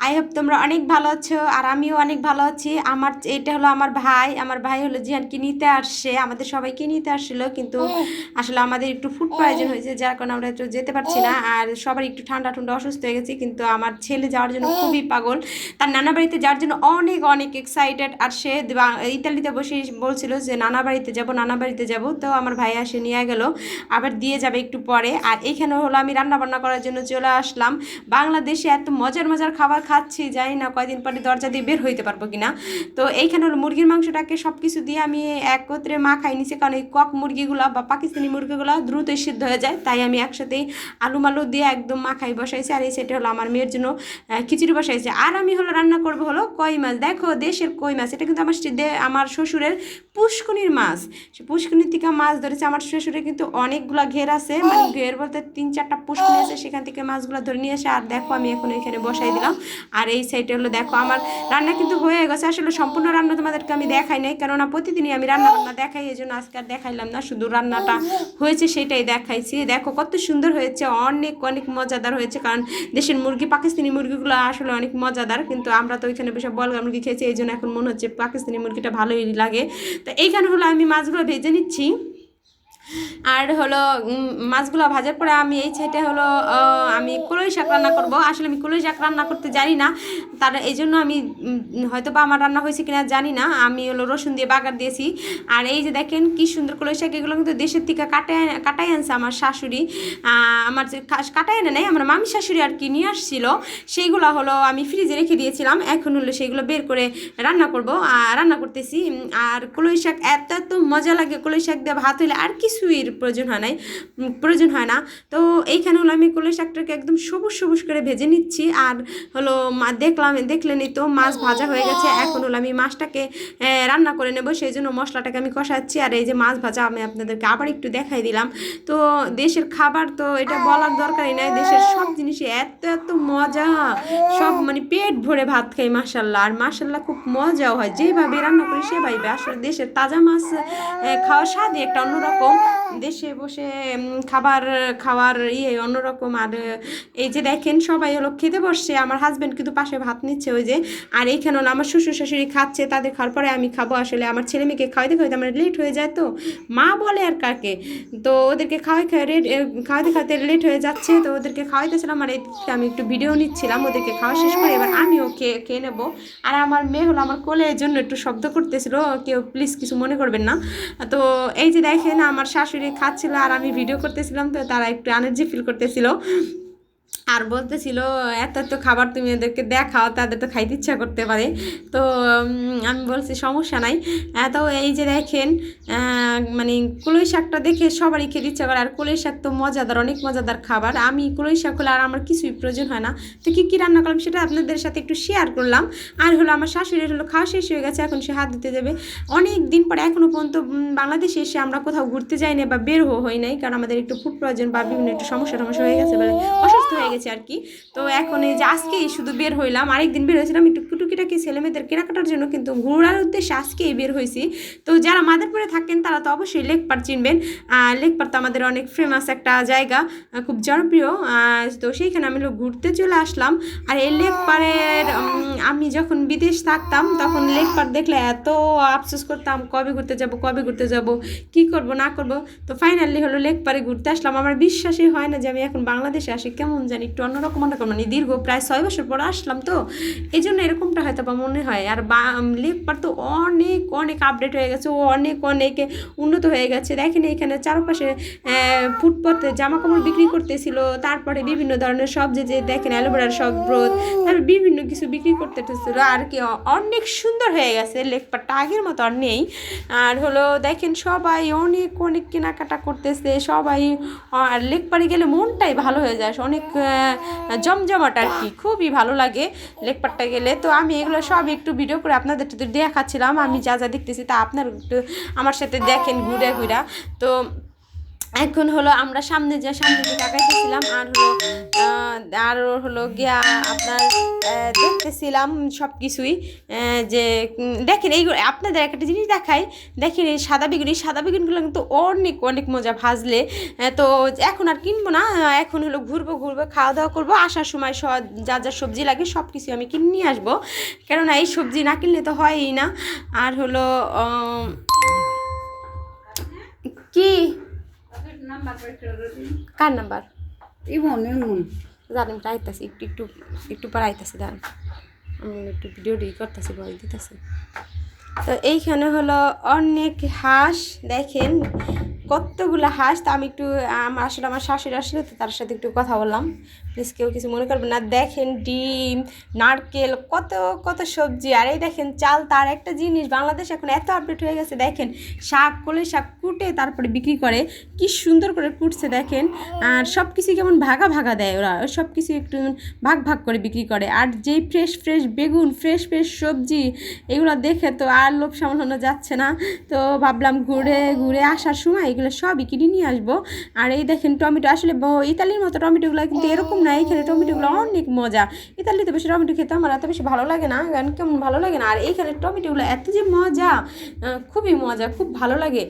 I hope তোমরা অনেক ভালো আছো আর আমিও অনেক ভালো আছি। আমার এটা হলো আমার ভাই আমার ভাই হলো জিহানকে নিতে আসছে আমাদের সবাইকে নিতে আসছিল কিন্তু আসলে আমাদের একটু ফুড প্রয়োজন হয়েছে যার কারণে আমরা একটু যেতে পারছি না আর সবার একটু ঠান্ডা ঠান্ডা অসুস্থ হয়ে গেছে কিন্তু আমার ছেলে যাওয়ার জন্য খুবই পাগল। তার নানা বাড়িতে যাওয়ার জন্য অনেক অনেক এক্সাইটেড আর সে ইতালিতে বসে বলছিল যে নানা বাড়িতে যাব নানা বাড়িতে যাব। তো আমার ভাই আসে নিয়ে গেল আবার দিয়ে যাবে একটু পরে। আর এইখানে হলো আমি রান্না বান্না করার জন্য চলে আসলাম। বাংলাদেশে এত মজার মজার খাবার খাচ্ছি জানি না, কয়দিন পরে দরজা দিয়ে বের হইতে পারব কিনা। তো এইখানে হলো মুরগির মাংসটাকে সব কিছু দিয়ে আমি একত্রে মাখাই নিছি, কারণ এই কক মুরগিগুলো বা পাকিস্তানি মুরগিগুলো দ্রুতই সিদ্ধ হয়ে যায়, তাই আমি একসাথেই আলু মালু দিয়ে একদম মাখাই বসাইছি, আর এই সেটা হলো আমার মেয়ের জন্য খিচুড়ি বসাইছি। আর আমি হলো রান্না করব হলো কই মাছ। দেখো, দেশের কই মাছ, এটা কিন্তু আমার আমার শ্বশুরের পুষ্কনির মাছ। সে পুষ্কনির থেকে মাছ ধরেছে, আমার শ্বশুরের কিন্তু অনেকগুলা ঘের আছে মানে ঘের বলতে তিন চারটা পুষ্কনি আছে, সেখান থেকে মাছগুলো ধরে নিয়ে এসে, আর দেখো আমি এখন এখানে বসাই দিলাম। আর এই সাইডে হলো দেখো, আমার রান্না কিন্তু হয়ে গেছে। আসলে সম্পূর্ণ রান্না তোমাদেরকে আমি দেখাই নাই, কেননা প্রতিদিনই আমি রান্না বান্না দেখাই, এই জন্য আজকে আর দেখাইলাম না, শুধু রান্নাটা হয়েছে সেটাই দেখাইছি। দেখো, কত সুন্দর হয়েছে, অনেক অনেক মজাদার হয়েছে, কারণ দেশের মুরগি, পাকিস্তানি মুরগিগুলো আসলে অনেক মজাদার, কিন্তু আমরা তো ওইখানে বেশি বলগা মুরগি খেয়েছি, এই জন্য এখন মনে হচ্ছে পাকিস্তানি মুরগিটা ভালোই লাগে। তো এইখানে হলো আমি মাছগুলো ভেজে নিচ্ছি। আর হলো মাছগুলো ভাজার পরে আমি এই সাইডে হলো আমি কলই শাক রান্না করব। আসলে আমি কলই শাক রান্না করতে জানি না। তার এই জন্য আমি হয়তো বা আমার রান্না হয়েছে কিনা জানি না। আমি হলো রসুন দিয়ে বাগার দিয়েছি। আর এই যে দেখেন কি সুন্দর কলই শাক, এগুলো কিন্তু দেশের থেকে কাটাই কাটাই আনছে আমার শাশুড়ি। আমার যে কাটাই এনে নেই, আমার মামি শাশুড়ি আর কি নিয়ে আসছিল। সেইগুলো হলো আমি ফ্রিজে রেখে দিয়েছিলাম। এখন হলো সেইগুলো বের করে রান্না করব। আর রান্না করতেছি। আর কলই শাক, এত এত মজা লাগে কলই শাক দিয়ে ভাত হইলে। আর কিছুই প্রয়োজন হয় নাই প্রয়োজন হয় না। তো এইখানে হলো আমি কলই শাকটাকে একদম সবুজ সবুজ করে ভেজে নিচ্ছি। আর হলো মা দেখলাম, দেখলেনই তো মাছ ভাজা হয়ে গেছে। এখন হলো আমি মাছটাকে রান্না করে নেব। সেই জন্য মশলাটাকে আমি কষাচ্ছি। আর এই যে মাছ ভাজা আমি আপনাদেরকে আবার একটু দেখাই দিলাম। তো দেশের খাবার তো এটা বলার দরকারই নাই। দেশের সব জিনিসই এত এত মজা। সব মানে পেট ভরে ভাত খাই মাসাল্লাহ আর মাসাল্লাহ খুব মজাও হয়। যেভাবে রান্না করি, সেভাবে আসলে দেশের তাজা মাছ খাওয়ার স্বাদই একটা অন্যরকম। দেশে বসে খাবার খাওয়ার ইয়ে অন্যরকম। আর এই যে দেখেন সবাই হলো খেতে বসছে। আমার হাজব্যান্ড কিন্তু পাশে ভাত নিচ্ছে ওই যে। আর এইখানে হলো আমার শ্বশুর শাশুড়ি খাচ্ছে, তাদের খাওয়ার পরে আমি খাব। আসলে আমার ছেলে মেয়েকে খাওয়াইতে খাওয়াইতে আমার লেট হয়ে যায় তো। মা বলে আর কাকে? তো ওদেরকে খাওয়াই খাওয়াই খাওয়াতে খাওয়াতে লেট হয়ে যাচ্ছে। তো ওদেরকে খাওয়াইতেছিলাম। আর এদিকে আমি একটু ভিডিও নিচ্ছিলাম। ওদেরকে খাওয়া শেষ করে এবার আমিও খেয়ে খেয়ে নেব। আর আমার মেয়ে হলো আমার কোলে জন্য একটু শব্দ করতেছিল। কেউ প্লিজ কিছু মনে করবেন না। তো এই যে দেখেন আমার শাশুড়ি খাচ্ছিল আর আমি ভিডিও করতেছিলাম তো তারা একটু এনার্জি ফিল করতেছিল। আর বলতেছিল, এত এত খাবার তুমি ওদেরকে দেখাও, তাদের তো খাইতে ইচ্ছা করতে পারে। তো আমি বলছি, সমস্যা নাই। তো এই যে দেখেন মানে কুলই শাকটা দেখে সবারই খেতে ইচ্ছা করে, আর কুলই শাক তো মজাদার, অনেক মজাদার খাবার। আমি কুলই শাক হলে আর আমার কিছুই প্রয়োজন হয় না। তো কী কী রান্না করলাম সেটা আপনাদের সাথে একটু শেয়ার করলাম। আর হলো আমার শাশুড়ির হলো খাওয়া শেষ হয়ে গেছে, এখন সে হাত দিতে যাবে। অনেক দিন পরে এখনও পর্যন্ত বাংলাদেশে এসে আমরা কোথাও ঘুরতে যাই না বা বের হয় নাই, কারণ আমাদের একটু ফুড প্রয়োজন বা বিভিন্ন একটু সমস্যা টমস্যা হয়ে গেছে বলে, অসুস্থ হয়ে গেছে। আর কি। তো এখন এই যে আজকেই শুধু বের হইলাম, আরেকদিন বের হয়েছিলাম একটু টুকিটাকি ছেলেমেয়েদের কেনাকাটার জন্য, কিন্তু ঘোরার উদ্দেশ্যে আজকেই বের হয়েছি। তো যারা মাদারপুরে থাকেন, তারা তো অবশ্যই লেকপার চিনবেন। লেকপার তো আমাদের অনেক ফেমাস একটা জায়গা খুব জনপ্রিয়। তো সেইখানে আমি হলো ঘুরতে চলে আসলাম। আর এই লেকপারের আমি যখন বিদেশ থাকতাম, তখন লেকপার দেখলে এত আফসোস করতাম, কবে ঘুরতে যাব, কবে ঘুরতে যাব, কি করব, না করব। তো ফাইনালি হলো লেকপারে ঘুরতে আসলাম। আমার বিশ্বাসই হয় না যে আমি এখন বাংলাদেশে আসি, কেমন জানি একটু অন্যরকম অন্যরকম মানে দীর্ঘ প্রায় ছয় বছর পর আসলাম তো এই জন্য এরকমটা হয়তো বা মনে হয়। আর বা লেকপার তো অনেক অনেক আপডেট হয়ে গেছে ও অনেক অনেক উন্নত হয়ে গেছে। দেখেন এখানে চারপাশে ফুটপাতে জামা কাপড় বিক্রি করতেছিল, তারপরে বিভিন্ন ধরনের সব যে যে, দেখেন অ্যালোভেরার সব ব্রত তারপর বিভিন্ন কিছু বিক্রি করতেছিল। আর কি অনেক সুন্দর হয়ে গেছে লেকপারটা আগের মতো আর নেই। আর হলো, দেখেন সবাই অনেক অনেক কেনাকাটা করতেছে, সবাই, আর লেকপারে গেলে মনটাই ভালো হয়ে যায়। অনেক জমজমাট আর কি, খুবই ভালো লাগে লেকপাটটা গেলে। তো আমি এগুলো সব একটু ভিডিও করে আপনাদের দেখাচ্ছিলাম, আমি যা যা দেখতেছি তা আপনার একটু আমার সাথে দেখেন ঘুরে ঘুরা। তো এখন হলো আমরা সামনে যা সামনে দিকে আগাইতেছিলাম আর হলো আর হলো গিয়া আপনার দেখতেছিলাম সব কিছুই যে দেখেন এই আপনাদের একটা জিনিস দেখাই, দেখেন এই সাদা বেগুন, এই সাদা বেগুনগুলো কিন্তু অনেক অনেক মজা ভাজলে তো এখন আর কিনবো না এখন হলো ঘুরবো ঘুরবো খাওয়া দাওয়া করব, আসার সময় সব যা যা সবজি লাগে সব কিছু আমি কিনে নিয়ে আসব। কেননা এই সবজি না কিনলে তো হয়ই না। আর হলো কার নাম্বার? ইমন ইমন। জানি আইতাছি একটু একটু একটু পর আইতাছি দাঁড়ান আমি একটু ভিডিও ডি করতেছি বল দিতেছি। তো এইখানে হলো অনেক হাঁস দেখেন। কতগুলো হাঁস তা আমি একটু আসলে আমার শাশুড়ি আসলে তো তার সাথে একটু কথা বললাম। প্লিজ কেউ কিছু মনে করবেন না। দেখেন ডিম, নারকেল, কত কত সবজি। আর এই দেখেন চাল, তার একটা জিনিস, বাংলাদেশ এখন এত আপডেট হয়ে গেছে। দেখেন শাক কলে শাক কুটে তারপরে বিক্রি করে। কি সুন্দর করে কুটছে, দেখেন। আর সব কিছু কেমন ভাগা ভাগা দেয় ওরা। সব কিছু একটু ভাগ ভাগ করে বিক্রি করে। আর যেই ফ্রেশ ফ্রেশ বেগুন ফ্রেশ ফ্রেশ সবজি, এগুলো দেখে তো আর লোভ সামলানো যাচ্ছে না। তো ভাবলাম ঘুরে ঘুরে আসার সময় এগুলো সবই কিনে নিয়ে আসব। আর এই দেখেন টমেটো, আসলে ইতালির মতো টমেটোগুলো কিন্তু এরকম না এইখানে টমেটোগুলো অনেক মজা। ইতালিতে বেশি টমেটো খেতে আমার এত বেশি ভালো লাগে না, কারণ কেমন ভালো লাগে না। আর এইখানে টমেটোগুলো এত যে মজা খুবই মজা, খুব ভালো লাগে।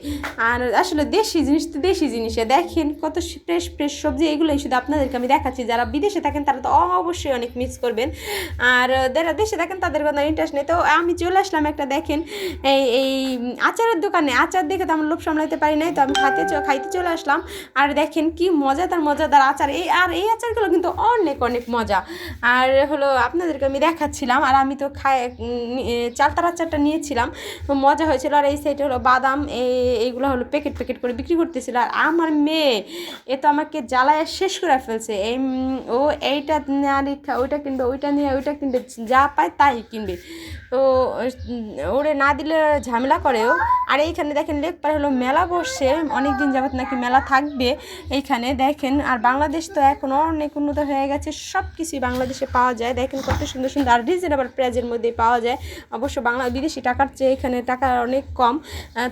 আর আসলে দেশি জিনিস তো দেশি জিনিসে। দেখেন কত ফ্রেশ ফ্রেশ সবজি, এগুলোই শুধু আপনাদেরকে আমি দেখাচ্ছি। যারা বিদেশে থাকেন তারা তো অবশ্যই অনেক মিস করবেন। আর যারা দেশে থাকেন তাদের কোনো ইন্টারেস্ট নেই। তো আমি চলে আসলাম একটা দেখেন, এই এই, আচারের দোকানে। আচার দেখে তো আমার লোভ সামলাইতে পারি নাই, তো আমি চ- খাইতে চলে আসলাম। আর দেখেন কি মজাদার মজাদার আচার। এই আর এই আচারগুলো কিন্তু অনেক অনেক মজা। আর হলো আপনাদেরকে আমি দেখাচ্ছিলাম আর আমি তো এ, চালতার আচারটা নিয়েছিলাম। মজা হয়েছিল। আর এই সাইডে হলো বাদাম এই- এইগুলো হলো প্যাকেট প্যাকেট করে বিক্রি করতেছিল। আর আমার মেয়ে এ তো আমাকে জ্বালায় শেষ করে ফেলছে। এই ও এইটা আর ওইটা কিনবে ওইটা নিয়ে ওইটা কিনবে যা পায় তাই কিনবে। তো ওরে না দিলে ঝামেলা করেও আর এইখানে দেখেন লেকপার হলো মেলা বসছে অনেক দিন যাবত নাকি মেলা থাকবে এইখানে, দেখেন। আর বাংলাদেশ তো এখন অনেক উন্নত হয়ে গেছে সব কিছুই বাংলাদেশে পাওয়া যায়। দেখেন কত সুন্দর সুন্দর আর রিজনেবল প্রাইজের মধ্যে পাওয়া যায়। অবশ্য বাংলা বিদেশি টাকার চেয়ে এখানে টাকা অনেক কম।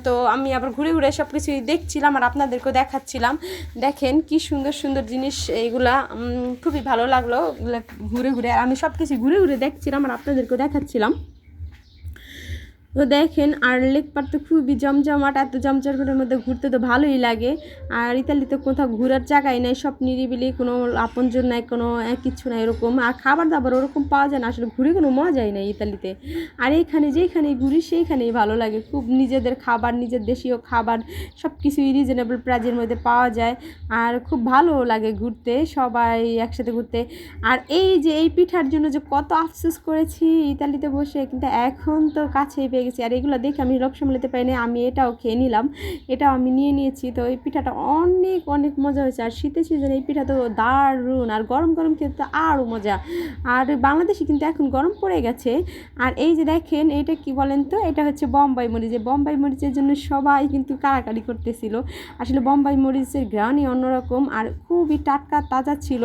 তো আমি আবার ঘুরে ঘুরে সব কিছুই দেখছিলাম আর আপনাদেরকেও দেখাচ্ছিলাম। দেখেন কি সুন্দর সুন্দর জিনিস এইগুলা খুবই ভালো লাগল। ঘুরে ঘুরে। আমি সব কিছু ঘুরে ঘুরে দেখছিলাম আর আপনাদেরকেও দেখাচ্ছিলাম। তো দেখেন আর লেকপার তো খুবই জমজমাট এত জমজমাটের মধ্যে ঘুরতে তো ভালোই লাগে। আর ইতালিতে কোথাও ঘোরার জায়গায় নাই সব নিরিবিলি কোনো আপনজন নাই কোনো এ, কিচ্ছু নাই এরকম। আর খাবার দাবার ওরকম পাওয়া যায় না আসলে ঘুরে কোনো মজাই নেই ইতালিতে। আর এইখানে যেখানে ঘুরি সেইখানেই ভালো লাগে। খুব নিজেদের খাবার নিজের দেশীয় খাবার সব কিছুই রিজনেবল প্রাইজের মধ্যে পাওয়া যায়। আর খুব ভালো লাগে ঘুরতে সবাই একসাথে ঘুরতে। আর এই যে এই পিঠার জন্য যে কত আফসোস করেছি ইতালিতে বসে কিন্তু এখন তো কাছেই পেয়ে গেছি। আর এগুলো দেখে আমি লোক সামলাতে পারিনি, আমি এটাও খেয়ে নিলাম। এটাও আমি নিয়ে নিয়েছি। তো এই পিঠাটা অনেক অনেক মজা হয়েছে। আর শীতের সিজনে এই পিঠা তো দারুণ। আর গরম গরম খেতে তো আরও মজা। আর বাংলাদেশে কিন্তু এখন গরম পড়ে গেছে। আর এই যে দেখেন এটা কি বলেন তো? এটা হচ্ছে বম্বাই মরিচ। বম্বাই মরিচের জন্য সবাই কিন্তু কাড়াকাড়ি করতেছিল। আসলে বম্বাই মরিচের গ্রানই অন্যরকম। আর খুবই টাটকা, তাজা ছিল।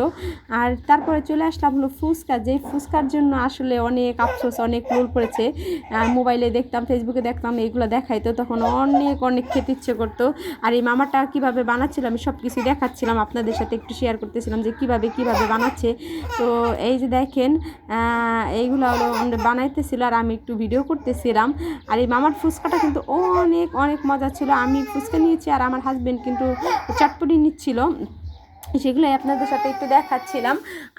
আর তারপরে চলে আসলাম হলো ফুচকা। যেই ফুচকার জন্য আসলে অনেক আফসোস, অনেক রোল পড়েছে মোবাইলে দেখতাম ফেসবুকে দেখতাম, এইগুলো দেখাইতো, তখন অনেক অনেক খেতে ইচ্ছে করতো। আর এই মামাটা কীভাবে বানাচ্ছিল, আমি সব কিছু দেখাচ্ছিলাম, আপনাদের সাথে একটু শেয়ার করতেছিলাম যে কীভাবে কীভাবে বানাচ্ছে। তো এই যে দেখেন এইগুলো হলো বানাইতেছিল আর আমি একটু ভিডিও করতেছিলাম। আর এই মামার ফুচকাটা কিন্তু অনেক অনেক মজা ছিল। আমি ফুচকা নিয়েছি আর আমার হাজব্যান্ড কিন্তু চটপটি নিচ্ছিল। সেগুলোই আপনাদের সাথে একটু দেখাচ্ছিলাম।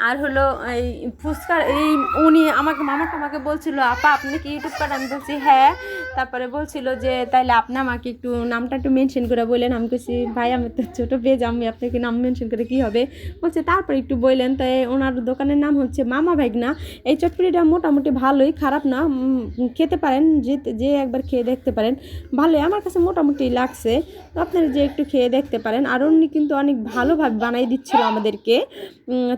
আর হলো এই ফুচকার এই উনি আমাকে মামাকে আমাকে বলছিল, আপা, আপনি কি ইউটিউব করেন আমি বলছি হ্যাঁ। তারপরে বলছিল যে, তাইলে আপনি আমাকে একটু নামটা একটু মেনশন করে বললেন আমি বলছি ভাই, আমি তো ছোটো পেজ, আমি আপনাকে নাম মেনশন করে কি হবে? বলছে, তারপরে একটু বললেন তাই ওনার দোকানের নাম হচ্ছে মামা ভাইগনা এই চটপটিটা মোটামুটি ভালোই, খারাপ না খেতে পারেন যে যে একবার খেয়ে দেখতে পারেন, ভালোই। আমার কাছে মোটামুটি লাগছে। আপনারা যে একটু খেয়ে দেখতে পারেন। আর উনি কিন্তু অনেক ভালোভাবে বানাই দিচ্ছিল আমাদেরকে।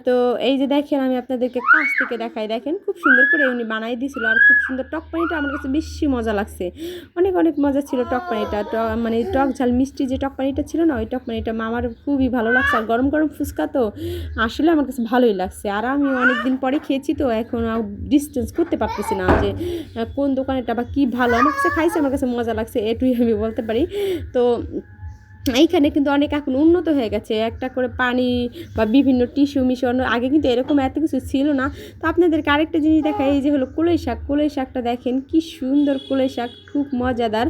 তো এই যে দেখেন, আমি আপনাদেরকে কাছ থেকে দেখাই। দেখেন, খুব সুন্দর করে উনি বানাই দিয়েছিল আর খুব সুন্দর টক পানিটা আমার কাছে বেশি মজা লাগছে। অনেক অনেক মজা ছিল টক পানিটা। ট- মানে টক ঝাল মিষ্টি যে টক পানিটা ছিল না, ওই টক পানিটা আমার খুবই ভালো লাগছে। আর গরম গরম ফুচকা তো আসলে আমার কাছে ভালোই লাগছে। আর আমি অনেক দিন পরে খেয়েছি তো, এখন ডিস্টেন্স করতে পারতেছি না যে, কোন দোকানেটা বা কী ভালো। আমার কাছে খাইছে, আমার কাছে মজা লাগছে, এটুই আমি বলতে পারি। তো এইখানে কিন্তু অনেক এখন উন্নত হয়ে গেছে। একটা করে পানি বা বিভিন্ন টিস্যু মিশন, আগে কিন্তু এরকম এত কিছু ছিল না। তো আপনাদেরকে আরেকটা জিনিস দেখাই, এই যে হলো কলই শাক। কলই শাকটা দেখেন কি সুন্দর কলই শাক। খুব মজাদার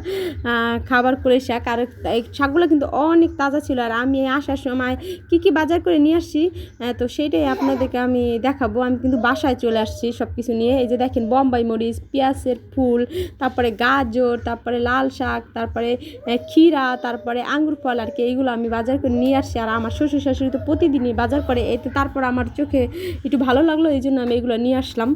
খাবার করে শাক। আর এই শাকগুলো কিন্তু অনেক তাজা ছিল। আর আমি আসার সময় কি কি বাজার করে নিয়ে আসছি তো সেইটাই আপনাদেরকে আমি দেখাবো। আমি কিন্তু বাসায় চলে আসছি সব কিছু নিয়ে। এই যে দেখেন, বোম্বাই মরিচ, পেঁয়াজের ফুল, তারপরে গাজর, তারপরে লাল শাক, তারপরে ক্ষীরা, তারপরে আঙ্গুর ফল আর কি, এইগুলো আমি বাজার করে নিয়ে আসছি। আর আমার শ্বশুর শাশুড়ি তো প্রতিদিনই বাজার করে। এতে তারপর আমার চোখে একটু ভালো লাগল এই জন্য আমি এগুলো নিয়ে আসলাম।